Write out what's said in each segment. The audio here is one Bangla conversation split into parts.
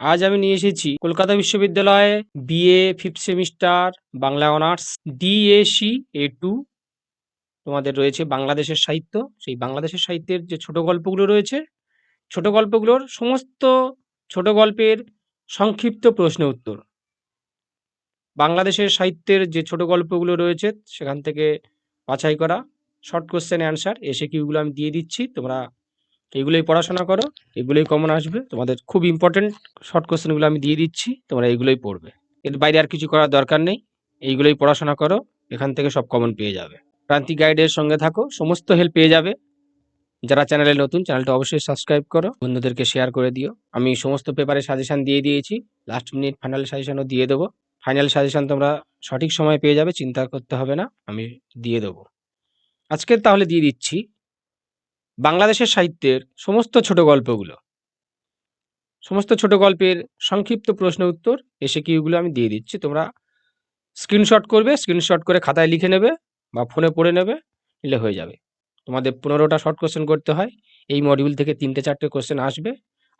আজ আমি নিয়ে এসেছি কলকাতা বিশ্ববিদ্যালয়ে BA fifth semester Bangla honours DSC A two তোমাদের রয়েছে বাংলাদেশের সাহিত্য। সেই বাংলাদেশের সাহিত্যের যে ছোট গল্পগুলো রয়েছে, ছোট গল্পগুলোর সমস্ত ছোট গল্পের সংক্ষিপ্ত প্রশ্ন উত্তর। বাংলাদেশের সাহিত্যের যে ছোট গল্পগুলো রয়েছে, সেখান থেকে বাছাই করা শর্ট কোশ্চেন অ্যান্সার এসে কিউগুলো আমি দিয়ে দিচ্ছি। তোমরা এইগুলোই পড়াশোনা করো, এগুলোই কমন আসবে। তোমাদের খুব ইম্পর্টেন্ট শর্ট কোশ্চেনগুলো আমি দিয়ে দিচ্ছি, তোমরা এগুলোই পড়বে। এর বাইরে আর কিছু করার দরকার নেই এইগুলোই পড়াশোনা করো, এখান থেকে সব কমন পেয়ে যাবে। প্রান্তিক গাইডের সঙ্গে থাকো, সমস্ত হেল্প পেয়ে যাবে। যারা চ্যানেলে নতুন চ্যানেলটা অবশ্যই সাবস্ক্রাইব করো, বন্ধুদেরকে শেয়ার করে দিও। আমি সমস্ত পেপারে সাজেশন দিয়ে দিয়েছি লাস্ট মিনিট ফাইনাল সাজেশনও দিয়ে দেবো। ফাইনাল সাজেশন তোমরা সঠিক সময় পেয়ে যাবে, চিন্তা করতে হবে না, আমি দিয়ে দেবো। আজকে তাহলে দিয়ে দিচ্ছি। বাংলাদেশের সাহিত্যের সমস্ত ছোট গল্পগুলো। সমস্ত ছোট গল্পের সংক্ষিপ্ত প্রশ্ন উত্তর এসে কিউগুলো আমি দিয়ে দিচ্ছি। তোমরা স্ক্রিনশট করবে স্ক্রিনশট করে খাতায় লিখে নেবে বা ফোনে পড়ে নেবে, নিলে হয়ে যাবে। তোমাদের পনেরোটা শর্ট কোশ্চেন করতে হয়। এই মডিউল থেকে তিনটে চারটে কোশ্চেন আসবে।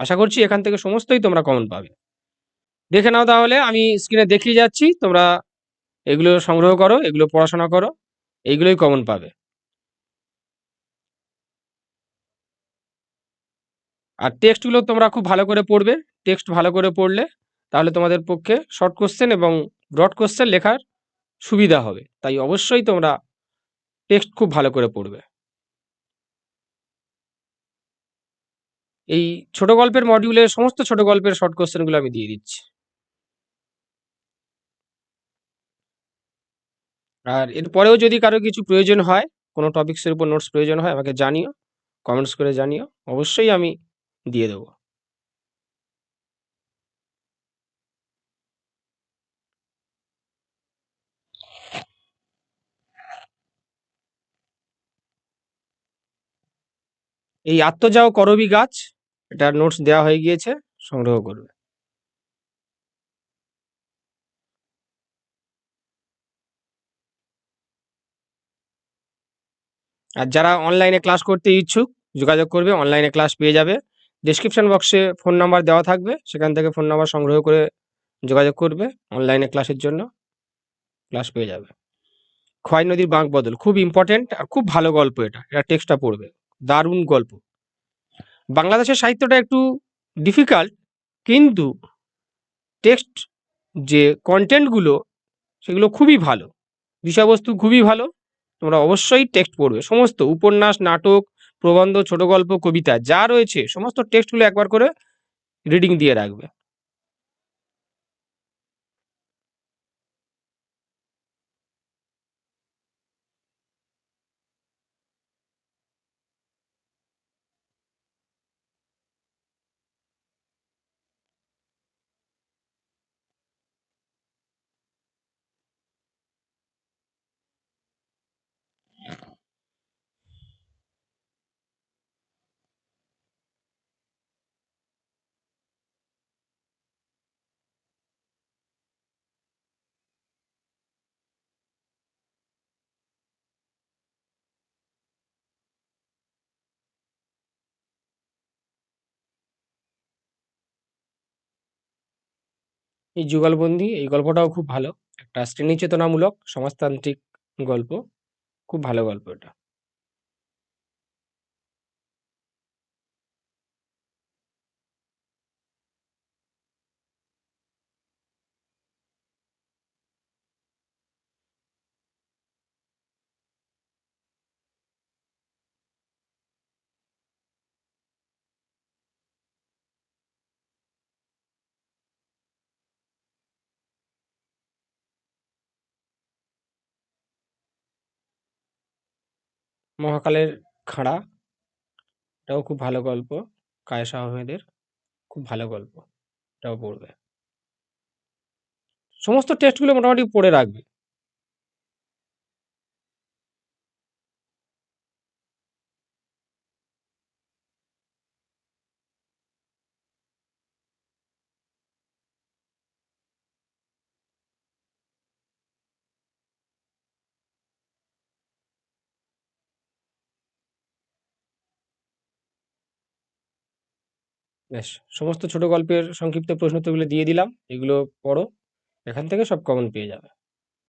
আশা করছি এখান থেকে সমস্তই তোমরা কমন পাবে। দেখে নাও তাহলে, আমি স্ক্রিনে দেখিয়ে যাচ্ছি। তোমরা এগুলো সংগ্রহ করো, এগুলো পড়াশোনা করো এইগুলোই কমন পাবে। আর টেক্সটগুলো তোমরা খুব ভালো করে পড়বে, টেক্সট ভালো করে পড়লে তাহলে তোমাদের পক্ষে শর্ট কোশ্চেন এবং ব্রড কোশ্চেন লেখার সুবিধা হবে। তাই অবশ্যই তোমরা টেক্সট খুব ভালো করে পড়বে। এই ছোট গল্পের মডিউলে সমস্ত ছোট গল্পের শর্ট কোশ্চেনগুলো আমি দিয়ে দিচ্ছি। আর এরপরেও যদি কারও কিছু প্রয়োজন হয়, কোনো টপিক্সের উপর নোটস প্রয়োজন হয়, আমাকে জানিও কমেন্টস করে জানিও। অবশ্যই আমি দিয়ে দেবো। এই আত্মজাও করবি গাছ এটার নোটস দেওয়া হয়ে গিয়েছে, সংগ্রহ করবে। আর যারা অনলাইনে ক্লাস করতে ইচ্ছুক, যোগাযোগ করবে অনলাইনে ক্লাস পেয়ে যাবে। ডিসক্রিপশন বক্সে ফোন নাম্বার দেওয়া থাকবে। সেখান থেকে ফোন নাম্বার সংগ্রহ করে যোগাযোগ করবে অনলাইনে ক্লাসের জন্য। ক্লাস পেয়ে যাবে। খোয়াই নদীর বাঁক বদল, খুব ইম্পর্টেন্ট আর খুব ভালো গল্প এটা। এটা টেক্সটটা পড়বে। দারুণ গল্প। বাংলাদেশের সাহিত্যটা একটু ডিফিকাল্ট কিন্তু টেক্সট যে কন্টেন্টগুলো সেগুলো খুবই ভালো। বিষয়বস্তু খুবই ভালো। তোমরা অবশ্যই টেক্সট পড়বে। সমস্ত উপন্যাস, নাটক প্রবন্ধ ছোট গল্প কবিতা যা রয়েছে সমস্ত টেক্সটগুলো একবার করে রিডিং দিয়ে রাখবে। এই যুগলবন্দি এই গল্পটাও খুব ভালো। একটা শ্রেণীচেতনামূলক সমাজতান্ত্রিক গল্প। খুব ভালো গল্প এটা। মহাকালের খাঁড়া। এটাও খুব ভালো গল্প। কায়েস আহমেদের খুব ভালো গল্প। এটাও পড়বে। সমস্ত টেস্টগুলো মোটামুটি পড়ে রাখবে। ব্যাস সমস্ত ছোট গল্পের সংক্ষিপ্ত প্রশ্ন তো দিয়ে দিলাম, এগুলো পড়ো, এখান থেকে সব কমন পেয়ে যাবে।